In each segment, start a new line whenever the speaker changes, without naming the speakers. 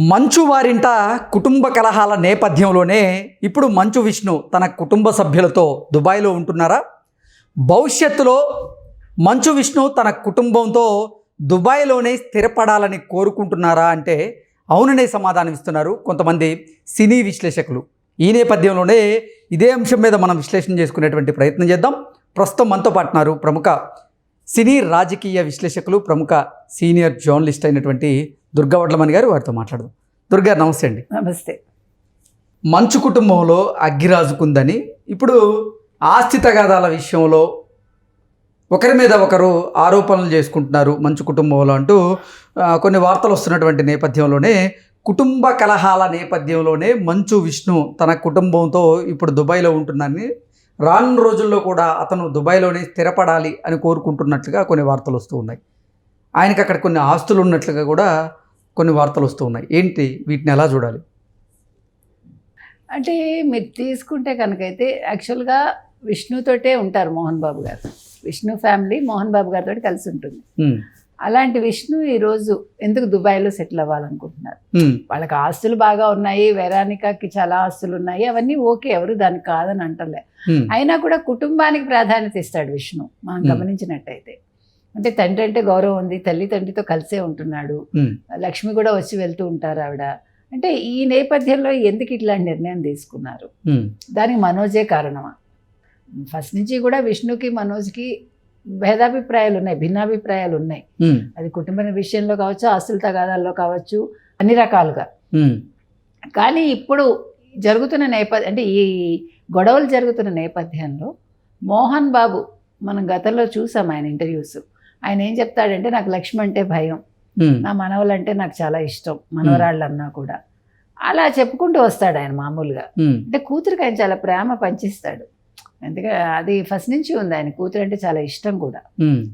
మంచు వారింట కుటుంబ కలహాల నేపథ్యంలోనే ఇప్పుడు మంచు విష్ణు తన కుటుంబ సభ్యులతో దుబాయ్లో ఉంటున్నారా? భవిష్యత్తులో మంచు విష్ణు తన కుటుంబంతో దుబాయ్లోనే స్థిరపడాలని కోరుకుంటున్నారా అంటే అవుననే సమాధానం ఇస్తున్నారు కొంతమంది సినీ విశ్లేషకులు. ఈ నేపథ్యంలోనే ఇదే అంశం మీద మనం విశ్లేషణ చేసుకునేటువంటి ప్రయత్నం చేద్దాం. ప్రస్తుతం మనతో పాటున్నారు ప్రముఖ సినీ రాజకీయ విశ్లేషకులు ప్రముఖ సీనియర్ జర్నలిస్ట్ అయినటువంటి దుర్గా వడ్లమణి గారు వారితో మాట్లాడదాం. దుర్గా నమస్తే అండి.
నమస్తే.
మంచు కుటుంబంలో అగ్గిరాజుకుందని ఇప్పుడు ఆస్తి తగాదాల విషయంలో ఒకరి మీద ఒకరు ఆరోపణలు చేసుకుంటున్నారు మంచు కుటుంబంలో అంటూ కొన్ని వార్తలు వస్తున్నటువంటి నేపథ్యంలోనే కుటుంబ కలహాల నేపథ్యంలోనే మంచు విష్ణు తన కుటుంబంతో ఇప్పుడు దుబాయ్లో ఉంటున్నారని రానున్న రోజుల్లో కూడా అతను దుబాయ్లోనే స్థిరపడాలి అని కోరుకుంటున్నట్లుగా కొన్ని వార్తలు వస్తూ ఉన్నాయి. ఆయనకి అక్కడ కొన్ని ఆస్తులు ఉన్నట్లుగా కూడా కొన్ని వార్తలు వస్తూ ఉన్నాయి. ఏంటి? వీటిని ఎలా చూడాలి?
అంటే మీరు తీసుకుంటే కనుకైతే యాక్చువల్గా విష్ణుతోటే ఉంటారు మోహన్ బాబు గారు. విష్ణు ఫ్యామిలీ మోహన్ బాబు గారితో కలిసి ఉంటుంది. అలాంటి విష్ణు ఈరోజు ఎందుకు దుబాయ్లో సెటిల్ అవ్వాలనుకుంటున్నారు? వాళ్ళకి ఆస్తులు బాగా ఉన్నాయి వెరానికాకి చాలా ఆస్తులు ఉన్నాయి అవన్నీ ఓకే ఎవరు దానికి కాదని అంటలే. అయినా కూడా కుటుంబానికి ప్రాధాన్యత ఇస్తాడు విష్ణు. మనం. గమనించినట్టయితే. అంటే తండ్రి అంటే గౌరవం ఉంది తల్లి తండ్రితో కలిసే ఉంటున్నాడు. లక్ష్మి కూడా వచ్చి వెళ్తూ ఉంటారు ఆవిడ. అంటే ఈ నేపథ్యంలో ఎందుకు ఇట్లాంటి నిర్ణయం తీసుకున్నారు? దానికి మనోజే కారణమా? ఫస్ట్ నుంచి కూడా విష్ణుకి మనోజ్కి భేదాభిప్రాయాలు ఉన్నాయి భిన్నాభిప్రాయాలు ఉన్నాయి. అది కుటుంబ విషయంలో కావచ్చు ఆస్తుల తగాదాల్లో కావచ్చు అన్ని రకాలుగా. కానీ ఇప్పుడు జరుగుతున్న నేపథ్యం అంటే ఈ గొడవలు జరుగుతున్న నేపథ్యంలో మోహన్ బాబు మనం గతంలో చూసాం ఆయన ఇంటర్వ్యూస్. ఆయన ఏం చెప్తాడంటే నాకు లక్ష్మి అంటే భయం. నా మనవలంటే నాకు చాలా ఇష్టం మనవరాళ్ళు అన్నా కూడా. అలా చెప్పుకుంటూ వస్తాడు ఆయన మామూలుగా. అంటే కూతురికి ఆయన చాలా ప్రేమ పంచిస్తాడు. ఎందుకంటే అది ఫస్ట్ నుంచి ఉంది ఆయన కూతురు అంటే చాలా ఇష్టం కూడా.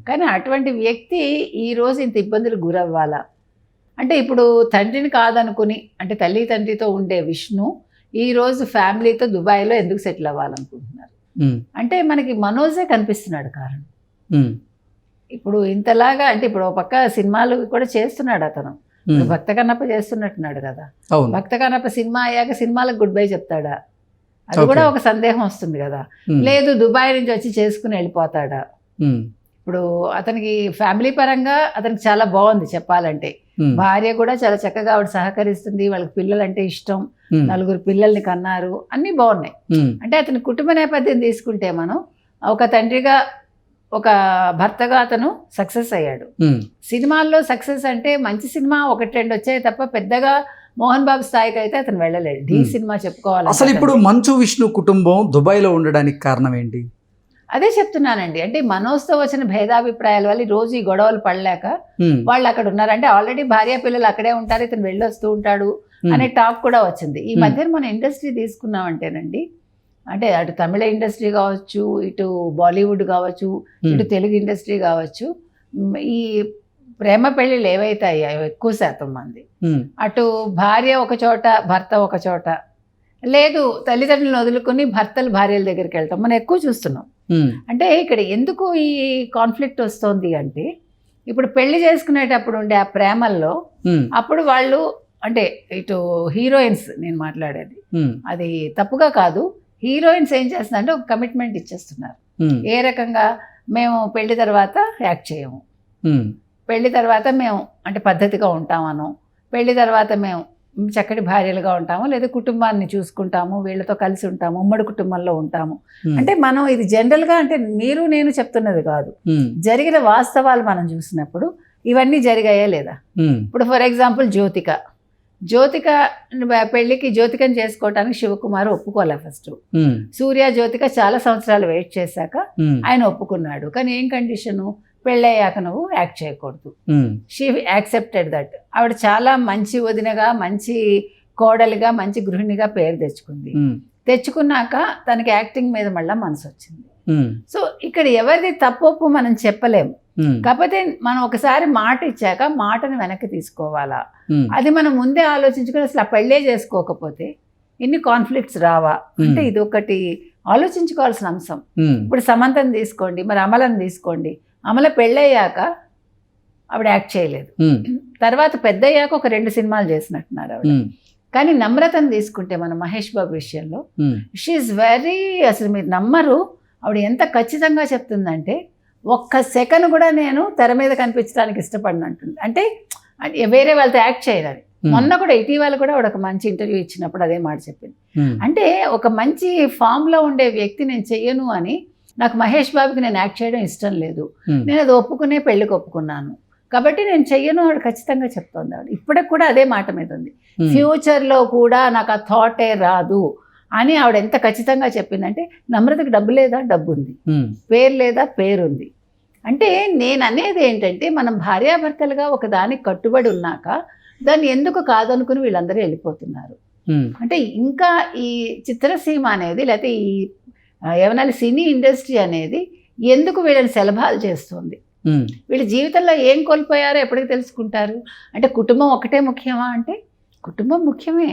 కానీ అటువంటి వ్యక్తి ఈ రోజు ఇంత ఇబ్బందులు గురవ్వాలా? అంటే ఇప్పుడు తండ్రిని కాదనుకుని అంటే తల్లి తండ్రితో ఉండే విష్ణు ఈ రోజు ఫ్యామిలీతో దుబాయ్లో ఎందుకు సెటిల్ అవ్వాలనుకుంటున్నారు? అంటే మనకి మనోజే కనిపిస్తున్నాడు కారణం. ఇప్పుడు ఇంతలాగా అంటే ఇప్పుడు ఒక పక్క సినిమాలు కూడా చేస్తున్నాడు అతను. భక్త కన్నప్ప చేస్తున్నట్టున్నాడు కదా. భక్త కన్నప్ప సినిమా అయ్యాక సినిమాలకు గుడ్ బై చెప్తాడా? అది. కూడా ఒక సందేహం వస్తుంది కదా. లేదు దుబాయ్ నుంచి వచ్చి చేసుకుని వెళ్ళిపోతాడా? ఇప్పుడు అతనికి ఫ్యామిలీ పరంగా అతనికి చాలా బాగుంది చెప్పాలంటే. భార్య కూడా చాలా చక్కగా ఆవిడ సహకరిస్తుంది వాళ్ళకి పిల్లలంటే ఇష్టం నలుగురు పిల్లల్ని కన్నారు అన్నీ బాగున్నాయి. అంటే అతని కుటుంబ నేపథ్యం తీసుకుంటే మనం ఒక తండ్రిగా ఒక భర్తగా అతను సక్సెస్ అయ్యాడు. సినిమాల్లో సక్సెస్ అంటే మంచి సినిమా ఒకటి రెండు వచ్చాయి తప్ప పెద్దగా మోహన్ బాబు స్థాయికి అయితే అతను వెళ్ళలేడు ఢీ. సినిమా చెప్పుకోవాలి
అసలు ఇప్పుడు మంచు విష్ణు కుటుంబం దుబాయ్లో ఉండడానికి కారణం ఏంటి?
అదే చెప్తున్నానండి. అంటే మనోజ్తో వచ్చిన భేదాభిప్రాయాల వల్ల రోజు ఈ గొడవలు పడలేక వాళ్ళు అక్కడ ఉన్నారు. అంటే ఆల్రెడీ భార్య పిల్లలు అక్కడే ఉంటారు ఇతను వెళ్ళొస్తూ ఉంటాడు అనే టాక్ కూడా వచ్చింది. ఈ. మధ్యన మన ఇండస్ట్రీ తీసుకున్నామంటేనండి అంటే అటు తమిళ ఇండస్ట్రీ కావచ్చు ఇటు బాలీవుడ్ కావచ్చు
ఉమ్,
ఇటు తెలుగు ఇండస్ట్రీ కావచ్చు ఈ ప్రేమ పెళ్ళిళ్ళు ఏవైతే అయ్యాయో ఎక్కువ శాతం మంది.
ఉమ్,
అటు భార్య ఒక చోట భర్త ఒక చోట. లేదు తల్లిదండ్రులను వదులుకొని భర్తలు భార్యల దగ్గరికి వెళ్తాం. మనం ఎక్కువ చూస్తున్నాం.
ఉమ్,
అంటే ఇక్కడ ఎందుకు ఈ కాన్ఫ్లిక్ట్ వస్తుంది అంటే ఇప్పుడు పెళ్ళి చేసుకునేటప్పుడు ఉండే ఆ ప్రేమల్లో అప్పుడు వాళ్ళు అంటే ఇటు హీరోయిన్స్ నేను మాట్లాడేది. అది తప్పుగా కాదు. హీరోయిన్స్ ఏం చేస్తున్నారంటే ఒక కమిట్మెంట్ ఇచ్చేస్తున్నారు. ఏ రకంగా మేము పెళ్ళి తర్వాత యాక్ట్ చేయము. పెళ్ళి తర్వాత మేము అంటే పద్ధతిగా ఉంటామను పెళ్ళి తర్వాత మేము చక్కటి భార్యలుగా ఉంటాము లేదా కుటుంబాన్ని చూసుకుంటాము వీళ్ళతో కలిసి ఉంటాము ఉమ్మడి కుటుంబంలో ఉంటాము. అంటే మనం ఇది జనరల్గా అంటే మీరు నేను చెప్తున్నది కాదు. జరిగిన వాస్తవాలు మనం చూసినప్పుడు ఇవన్నీ జరిగాయా లేదా? ఇప్పుడు ఫర్ ఎగ్జాంపుల్ జ్యోతిక. జ్యోతిక పెళ్ళికి జ్యోతికని చేసుకోవటానికి శివకుమార్ ఒప్పుకోలే ఫస్ట్ సూర్య జ్యోతిక చాలా సంవత్సరాలు వెయిట్ చేశాక ఆయన ఒప్పుకున్నాడు. కానీ ఏం కండిషను పెళ్ళయ్యాక నువ్వు యాక్ట్ చేయకూడదు. షీ యాక్సెప్టెడ్ దట్ ఆవిడ చాలా మంచి వదినగా మంచి కోడలిగా మంచి గృహిణిగా పేరు తెచ్చుకుంది. తెచ్చుకున్నాక తనకి యాక్టింగ్ మీద మళ్ళీ మనసు వచ్చింది. సో ఇక్కడ ఎవరిది తప్పొప్పు మనం చెప్పలేము. కాకపోతే మనం ఒకసారి మాట ఇచ్చాక మాటను వెనక్కి తీసుకోవాలా?
ఉమ్,
అది మనం ముందే ఆలోచించుకుని అసలు ఆ పెళ్ళే చేసుకోకపోతే ఇన్ని కాన్ఫ్లిక్ట్స్ రావా? అంటే
Hmm.
ఇది ఒకటి ఆలోచించుకోవాల్సిన అంశం. ఇప్పుడు సమంతని తీసుకోండి మరి అమలని తీసుకోండి. అమల పెళ్ళయ్యాక ఆవిడ యాక్ట్ చేయలేదు. తర్వాత పెద్ద అయ్యాక ఒక రెండు సినిమాలు చేసినట్టున్నారు ఆవిడ. కానీ నమ్రతను తీసుకుంటే మన మహేష్ బాబు విషయంలో షీఈ్ వెరీ అసలు మీరు నమ్మరు. ఆవిడ ఎంత ఖచ్చితంగా చెప్తుందంటే ఒక్క సెకండ్ కూడా నేను తెర మీద కనిపించడానికి ఇష్టపడిన అంటుంది. అంటే వేరే వాళ్ళతో యాక్ట్ చేయాలి మొన్న కూడా ఇటీవల కూడా ఒక మంచి ఇంటర్వ్యూ ఇచ్చినప్పుడు అదే మాట చెప్పింది. అంటే ఒక మంచి ఫామ్లో ఉండే వ్యక్తి నేను చెయ్యను అని నాకు మహేష్ బాబుకి నేను యాక్ట్ చేయడం ఇష్టం లేదు. నేను అది ఒప్పుకునే పెళ్ళికి ఒప్పుకున్నాను. కాబట్టి నేను చెయ్యను ఆవిడ ఖచ్చితంగా చెప్తోంది ఆవిడ. ఇప్పటికి కూడా అదే మాట మీద ఉంది. ఫ్యూచర్లో కూడా నాకు ఆ థాటే రాదు. అని ఆవిడ ఎంత ఖచ్చితంగా చెప్పిందంటే నమ్రతకి డబ్బు లేదా? డబ్బు ఉంది పేరు లేదా? పేరుంది. అంటే నేను అనేది ఏంటంటే మనం భార్యాభర్తలుగా ఒక దానికి కట్టుబడి ఉన్నాక దాన్ని ఎందుకు కాదనుకుని వీళ్ళందరూ వెళ్ళిపోతున్నారు. అంటే ఇంకా ఈ చిత్రసీమ అనేది లేకపోతే ఈ ఏమన్నా సినీ ఇండస్ట్రీ అనేది ఎందుకు వీళ్ళని సెలభాలు చేస్తుంది? వీళ్ళ జీవితంలో ఏం కోల్పోయారో ఎప్పటికి తెలుసుకుంటారు? అంటే కుటుంబం ఒకటే ముఖ్యమా? అంటే కుటుంబం ముఖ్యమే.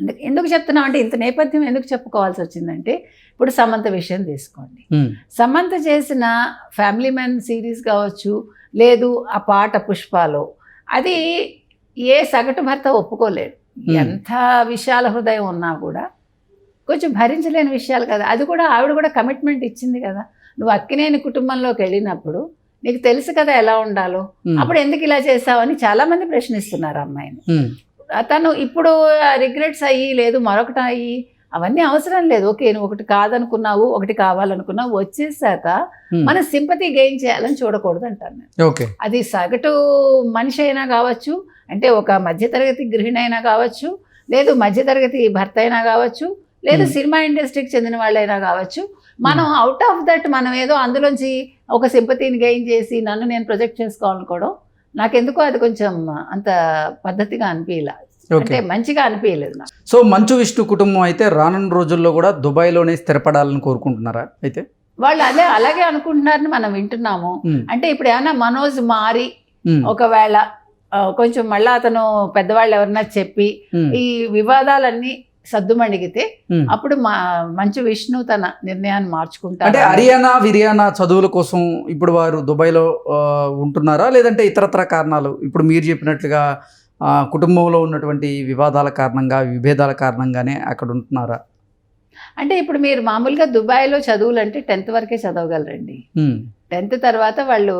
అందుకే ఎందుకు చెప్తున్నాం అంటే ఇంత నేపథ్యం ఎందుకు చెప్పుకోవాల్సి వచ్చిందంటే ఇప్పుడు సమంత విషయం తీసుకోండి. సమంత చేసిన ఫ్యామిలీ మ్యాన్ సిరీస్ కావచ్చు లేదు ఆ పాట పుష్పాలో అది ఏ సగటు భర్త ఒప్పుకోలేడు. ఎంత విశాల హృదయం ఉన్నా కూడా కొంచెం భరించలేని విషయాలు కదా. అది కూడా ఆవిడ కూడా కమిట్మెంట్ ఇచ్చింది కదా. నువ్వు అక్కినేని కుటుంబంలోకి వెళ్ళినప్పుడు నీకు తెలుసు కదా ఎలా ఉండాలో. అప్పుడు ఎందుకు ఇలా చేసావని చాలా మంది ప్రశ్నిస్తున్నారు అమ్మాయిని. తను ఇప్పుడు రిగ్రెట్స్ అయ్యి లేదు మరొకటి అయ్యి అవన్నీ అవసరం లేదు. ఓకే నువ్వు ఒకటి కాదనుకున్నావు ఒకటి కావాలనుకున్నావు వచ్చేసాక మన సింపతి గెయిన్ చేయాలని చూడకూడదు అంటాను నేను అది సగటు మనిషి అయినా కావచ్చు అంటే ఒక మధ్యతరగతి గృహిణి అయినా కావచ్చు లేదు మధ్యతరగతి భర్త అయినా కావచ్చు లేదు. సినిమా ఇండస్ట్రీకి చెందిన వాళ్ళైనా కావచ్చు మనం అవుట్ ఆఫ్ దట్ మనం ఏదో అందులోంచి ఒక సింపతిని గెయిన్ చేసి నన్ను నేను ప్రొజెక్ట్ చేసుకోవాలనుకోవడం నాకెందుకో అది కొంచెం అంత పద్ధతిగా అనిపించలే అంటే మంచిగా అనిపించలేదు నాకు.
సో మంచు విష్ణు కుటుంబం అయితే రానున్న రోజుల్లో కూడా దుబాయ్లోనే స్థిరపడాలని కోరుకుంటున్నారా అయితే?
వాళ్ళు అదే అలాగే అనుకుంటున్నారని మనం వింటున్నాము. అంటే ఇప్పుడు ఏమైనా మనోజ్ మారి ఒకవేళ కొంచెం మళ్ళా అతను పెద్దవాళ్ళు ఎవరన్నా చెప్పి ఈ వివాదాలన్నీ సద్దుమణిగితే
ఉమ్.
అప్పుడు మా మంచు విష్ణు తన నిర్ణయాన్ని
అంటే
మార్చుకుంటారు
హర్యానా విరియానా చదువుల కోసం ఇప్పుడు వారు దుబాయ్లో ఉంటున్నారా? లేదంటే ఇతరత్ర కారణాలు? ఇప్పుడు మీరు చెప్పినట్లుగా కుటుంబంలో ఉన్నటువంటి వివాదాల కారణంగా విభేదాల కారణంగానే అక్కడ ఉంటున్నారా?
అంటే ఇప్పుడు మీరు మామూలుగా దుబాయ్లో చదువులు అంటే టెన్త్ వరకే చదవగలరండి. టెన్త్ తర్వాత వాళ్ళు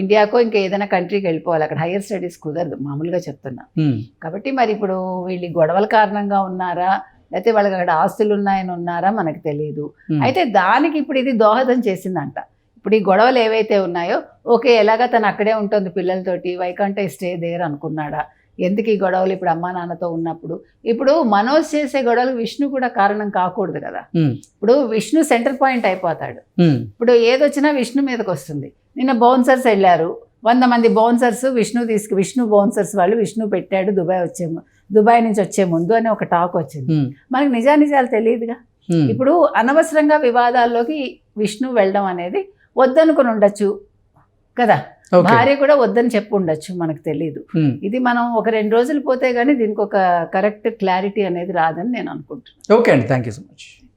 ఇండియాకో ఇంకా ఏదైనా కంట్రీకి వెళ్ళిపోవాలి. అక్కడ హైయర్ స్టడీస్ కుదరదు మామూలుగా చెప్తున్నా. కాబట్టి మరి ఇప్పుడు వీళ్ళు గొడవల కారణంగా ఉన్నారా? లేకపోతే వాళ్ళకి అక్కడ ఆస్తులు ఉన్నాయని ఉన్నారా? మనకు తెలియదు అయితే దానికి ఇప్పుడు ఇది దోహదం చేసిందంట. ఇప్పుడు ఈ గొడవలు ఏవైతే ఉన్నాయో ఓకే ఎలాగా తను అక్కడే ఉంటుంది పిల్లలతోటి వైకంఠ స్టే దేర్ అనుకున్నాడా? ఎందుకు ఈ గొడవలు ఇప్పుడు అమ్మా నాన్నతో ఉన్నప్పుడు? ఇప్పుడు మనోజ్ చేసే గొడవలు విష్ణు కూడా కారణం కాకూడదు కదా. ఇప్పుడు విష్ణు సెంటర్ పాయింట్ అయిపోతాడు. ఇప్పుడు ఏదొచ్చినా విష్ణు మీదకి వస్తుంది. నిన్న బౌన్సర్స్ వెళ్ళారు. వంద మంది బౌన్సర్స్ విష్ణు తీసుకు విష్ణు బౌన్సర్స్ వాళ్ళు విష్ణు పెట్టాడు దుబాయ్ వచ్చే దుబాయ్ నుంచి వచ్చే ముందు అని ఒక టాక్ వచ్చింది. మనకి నిజానిజాలు తెలియదుగా. ఇప్పుడు అనవసరంగా వివాదాల్లోకి విష్ణు వెళ్ళడం అనేది వద్దనుకుని ఉండొచ్చు కదా. భార్య కూడా వద్దని చెప్పు ఉండొచ్చు మనకు తెలియదు
ఉమ్,
ఇది మనం ఒక రెండు రోజులు పోతే గానీ దీనికి ఒక కరెక్ట్ క్లారిటీ అనేది రాదని నేను అనుకుంటున్నాను
ఓకే అండి థ్యాంక్ యూ సో మచ్